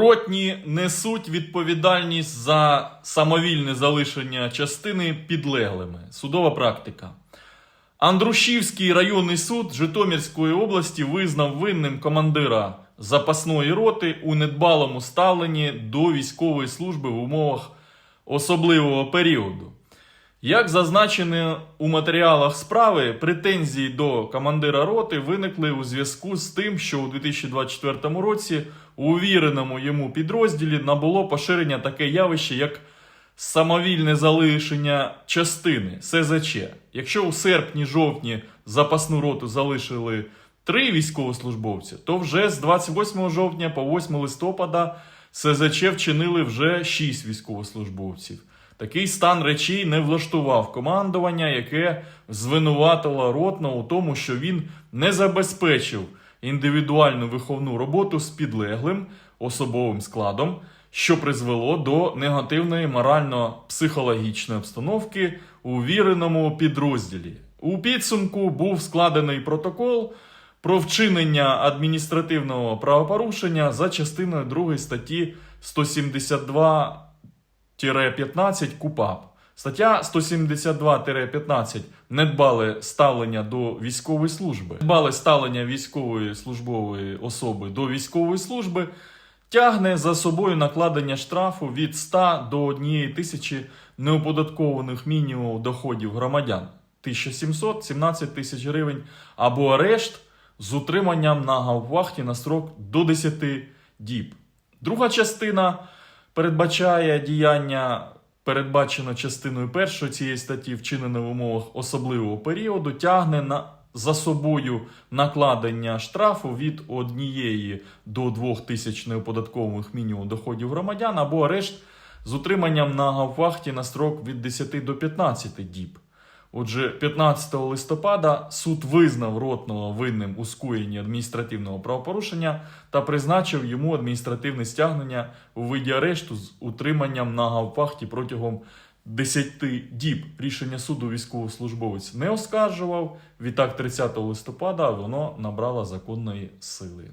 Ротні несуть відповідальність за самовільне залишення частини підлеглими. Судова практика. Андрушівський районний суд Житомирської області визнав винним командира запасної роти у недбалому ставленні до військової служби в умовах особливого періоду. Як зазначено у матеріалах справи, претензії до командира роти виникли у зв'язку з тим, що у 2024 році у віреному йому підрозділі набуло поширення таке явище, як самовільне залишення частини СЗЧ. Якщо у серпні-жовтні запасну роту залишили три військовослужбовці, то вже з 28 жовтня по 8 листопада СЗЧ вчинили вже 6 військовослужбовців. Такий стан речей не влаштував командування, яке звинуватило ротного у тому, що він не забезпечив індивідуальну виховну роботу з підлеглим особовим складом, що призвело до негативної морально-психологічної обстановки у віреному підрозділі. У підсумку був складений протокол про вчинення адміністративного правопорушення за частиною 2 статті 172 15 КУПАП. Стаття 172-15 недбале ставлення до військової служби. Недбале ставлення військової службової особи до військової служби тягне за собою накладення штрафу від 100 до 1 тисячі неоподаткованих мінімумів доходів громадян 1700 17 тисяч гривень або арешт з утриманням на гаввахті на строк до 10 діб. Друга частина передбачає діяння, передбачено частиною першої цієї статті, вчинене в умовах особливого періоду, тягне на, за собою накладення штрафу від однієї до двох тисяч неоподаткових мінімум доходів громадян або арешт з утриманням на гаввахті на строк від 10 до 15 діб. Отже, 15 листопада суд визнав ротного винним у скоєнні адміністративного правопорушення та призначив йому адміністративне стягнення у виді арешту з утриманням на гавпахті протягом 10 діб. Рішення суду військовослужбовець не оскаржував. Відтак, 30 листопада воно набрало законної сили.